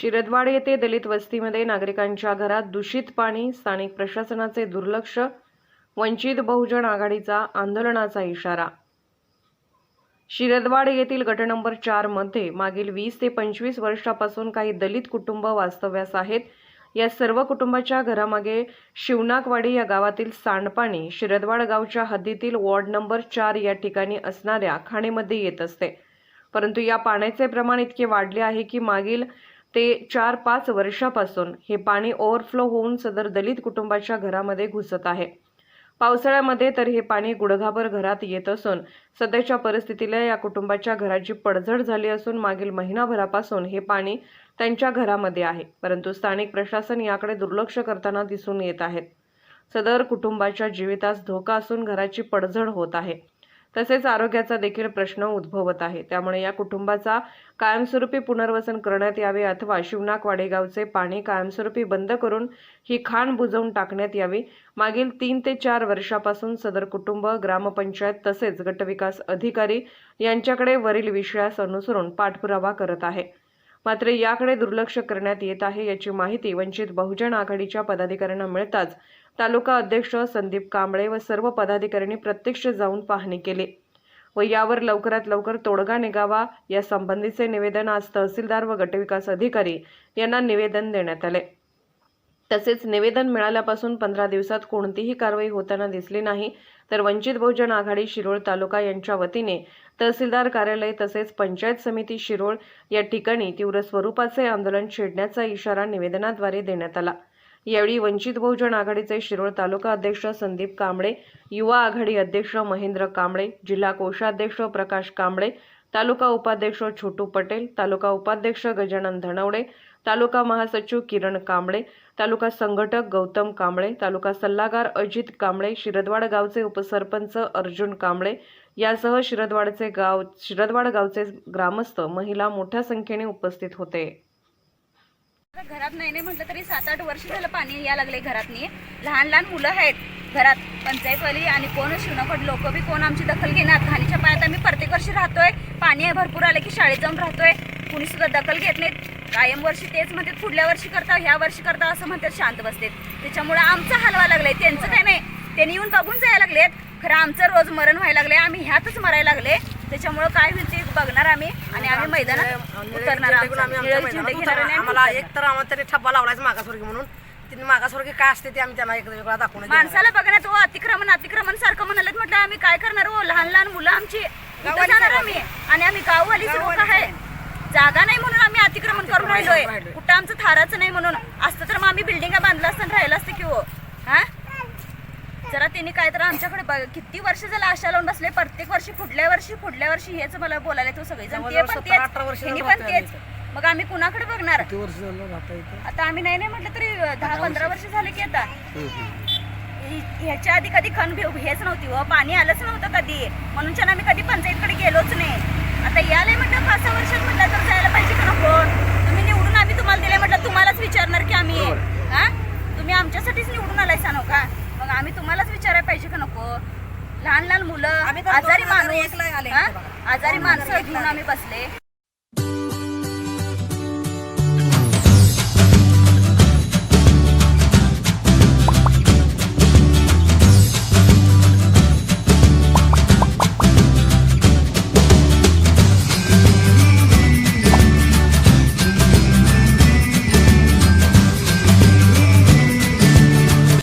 शिरदवाड येथे दलित वस्तीमध्ये नागरिकांच्या घरात दूषित पाणी स्थानिक प्रशासनाचे दुर्लक्ष वंचित बहुजन आघाडीचा आंदोलनाचा इशारा. शिरदवाड येथील गट नंबर चारमध्ये मागील वीस ते पंचवीस वर्षापासून काही दलित कुटुंब वास्तव्यास आहेत. या सर्व कुटुंबाच्या घरामागे शिवनाकवाडी या गावातील सांडपाणी शिरदवाड गावच्या हद्दीतील वॉर्ड नंबर चार या ठिकाणी असणाऱ्या खाणीमध्ये येत असते. परंतु या पाण्याचे प्रमाण इतके वाढले आहे की मागील ते चार पाच वर्षापासून हे पाणी ओव्हरफ्लो होऊन सदर दलित कुटुंबाच्या घरामध्ये घुसत आहे. पावसाळ्यामध्ये तर हे पाणी गुडघाभर घरात येत असून सध्याच्या परिस्थितीला या कुटुंबाच्या घराची पडझड झाली असून मागील महिनाभरापासून हे पाणी त्यांच्या घरामध्ये आहे. परंतु स्थानिक प्रशासन याकडे दुर्लक्ष करताना दिसून येत आहेत सदर कुटुंबाच्या जीवितास धोका असून घराची पडझड होत आहे. तसेच आरोग्याचा देखील प्रश्न उद्भवत आहे. त्यामुळे या कुटुंबाचा कायमस्वरूपी पुनर्वसन करण्यात यावे अथवा शिवनाक वाडेगावचे पाणी कायमस्वरूपी बंद करून ही खाण बुजवून टाकण्यात यावी. मागील तीन ते चार वर्षापासून सदर कुटुंब ग्रामपंचायत तसेच गटविकास अधिकारी यांच्याकडे वरील विषयास अनुसरून पाठपुरावा करत आहे. मात्र याकडे दुर्लक्ष करण्यात येत आहे याची माहिती वंचित बहुजन आघाडीच्या पदाधिकाऱ्यांना मिळताच तालुका अध्यक्ष संदीप कांबळे व सर्व पदाधिकाऱ्यांनी प्रत्यक्ष जाऊन पाहणी केली. व यावर लवकरात लवकर तोडगा निघावा या संबंधीचे निवेदन आज तहसीलदार व गटविकास अधिकारी यांना निवेदन देण्यात आले. तसेच निवेदन मिळाल्यापासून पंधरा दिवसात कोणतीही कारवाई होताना दिसली नाही. तर वंचित बहुजन आघाडी शिरोळ तालुका यांच्या वतीने तहसीलदार कार्यालय तसेच पंचायत समिती शिरोळ या ठिकाणी तीव्र स्वरूपाचे आंदोलन छेडण्याचा इशारा निवेदनाद्वारे देण्यात आला. यावेळी वंचित बहुजन आघाडीचे शिरोळ तालुका अध्यक्ष संदीप कांबळे युवा आघाडी अध्यक्ष महेंद्र कांबळे जिल्हा कोषाध्यक्ष प्रकाश कांबळे तालुका उपाध्यक्ष छोटू पटेल तालुका उपाध्यक्ष गजानन धनवडे तालुका महासचिव किरण कांबळे तालुका संघटक गौतम कांबळे तालुका सल्लागार अजित कांबळे शिरदवाड गावचे उपसरपंच अर्जुन कांबळे यासह शिरदवाडचे गाव शिरदवाड गावचे ग्रामस्थ महिला मोठ्या संख्येने उपस्थित होते. घरात नाही नाही म्हटलं तरी सात आठ वर्ष झालं पाणी या लागले घरात नाही. लहान लहान मुलं आहेत घरात पंचायतवाली आणि कोण शिवनाकड लोक बी कोण आमची दखल घेणार? घाणीच्या पायात आम्ही प्रत्येक वर्षी राहतोय. पाणी भरपूर आलं की शाळेत जाऊन राहतोय. कुणी सुद्धा दखल घेत नाहीत. कायम वर्षी तेच म्हणतात पुढल्या वर्षी करता ह्या वर्षी करता असं म्हणतात शांत बसतात. त्याच्यामुळे आमचं हलवा लागलंय. त्यांचं काय नाही. त्यांनी येऊन बघून जायला लागलेत. खरं आमचं रोज मरण व्हायला लागले आम्ही ह्यातच मरायला लागले. त्याच्यामुळे काय होईल ते बघणार आम्ही आणि आम्ही मैदानात उतरणार आम्हाला. एक तर आम्हाला तरी ठप्पा लावलायच मागासवर्गीय म्हणून. तिने मागासवर्गीय काय असते ते आम्ही त्यांना एक वेगळा दाखवून. माणसाला बघण्यात हो अतिक्रमण अतिक्रमण सारखं म्हणाले म्हटलं आम्ही काय करणार हो? लहान लहान मुलं आमची जाणार आम्ही. आणि आम्ही गाववालीच लोक आहे. जागा नाही म्हणून आम्ही अतिक्रमण करून राहिलोय. कुठं आमचं थाराचं नाही म्हणून. असतं तर मग आम्ही बिल्डिंगा बांधलं असतं राहिलं असतं की हो. हा? जरा त्यांनी काय तर आमच्याकडे बघ- किती वर्ष झालं आशा लावून बसले प्रत्येक वर्षी पुढल्या वर्षी पुढल्या वर्षी हेच मला बोलायला तो सगळे जण ते पण 17 18 तेच वर्ष त्यांनी पण तेच. मग आम्ही कुणाकडे बघणार? किती वर्ष झालं राहता इथं? आता आम्ही नाही नाही म्हटलं तरी दहा पंधरा वर्ष झाले की आता. हि- ह्याच्या आधी कधी खण हेच नव्हती व पाणी आलंच नव्हतं कधी. म्हणून आम्ही कधी पंचायतकडे गेलोच नाही आता याला म्हटलं पाच सहा वर्षात म्हटलं तर जायला पाहिजे का नको तुम्ही निवडून आम्ही तुम्हाला दिले म्हटलं तुम्हालाच विचारणार की आम्ही हा तुम्ही आमच्यासाठीच निवडून आलाय सांगू का मग आम्ही तुम्हालाच विचारायला पाहिजे का नको लहान लहान मुलं आजारी माणूस. आजारी माणसं घेऊन आम्ही बसले.